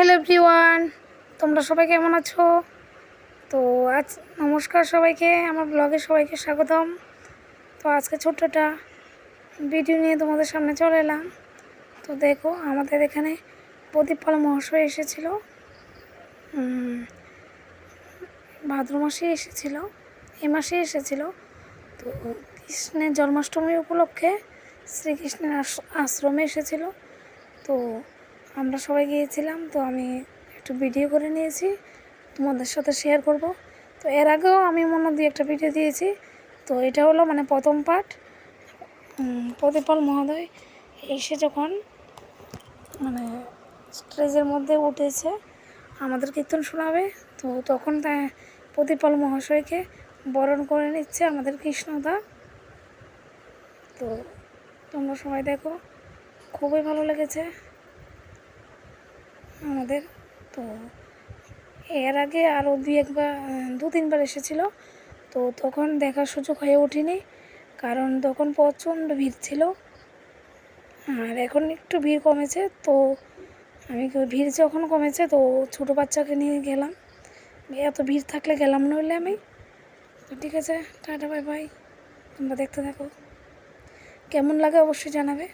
Hello everyone, তোমরা সবাই কেমন আছো? তো আজ নমস্কার সবাইকে, আমার ব্লগে সবাইকে স্বাগতম। তো আজকে ছোট্টটা ভিডিও নিয়ে তোমাদের সামনে চলে এলাম। তো দেখো, আমাদের এখানে প্রদীপ পাল মহাশয় এসেছিল। ভাদ্র মাসে এসেছিল, এ মাসে এসেছিল। তো কৃষ্ণের জন্মাষ্টমী উপলক্ষে শ্রীকৃষ্ণের আশ্রমে এসেছিল। তো আমরা সবাই গিয়েছিলাম, তো আমি একটু ভিডিও করে নিয়েছি, তোমাদের সাথে শেয়ার করব। তো এর আগেও আমি মনে দিয়ে একটা ভিডিও দিয়েছি, তো এটা হলো মানে প্রথম পার্ট প্রদীপাল মহোদয় এসে যখন মানে স্টেজের মধ্যে উঠেছে, আমাদের কীর্তন শোনাবে, তো তখন তা মহাশয়কে বরণ করে নিচ্ছে আমাদের কৃষ্ণদা। তো তোমরা সবাই দেখো, খুবই ভালো লেগেছে। আমাদের। তো এর আগে আরও দুই একবার দু তিনবার এসেছিল। তো তখন দেখার সুযোগ হয়ে ওঠেনি, কারণ তখন প্রচণ্ড ভিড় ছিল। আর এখন একটু ভিড় কমেছে, তো আমি ভিড় যখন কমেছে, তো ছোটো বাচ্চাকে নিয়ে গেলাম। এত ভিড় থাকলে গেলাম নইলে আমি। তো ঠিক আছে, টাটা, বাই বাই। তোমরা দেখতে থাকো। কেমন লাগে অবশ্যই জানাবে।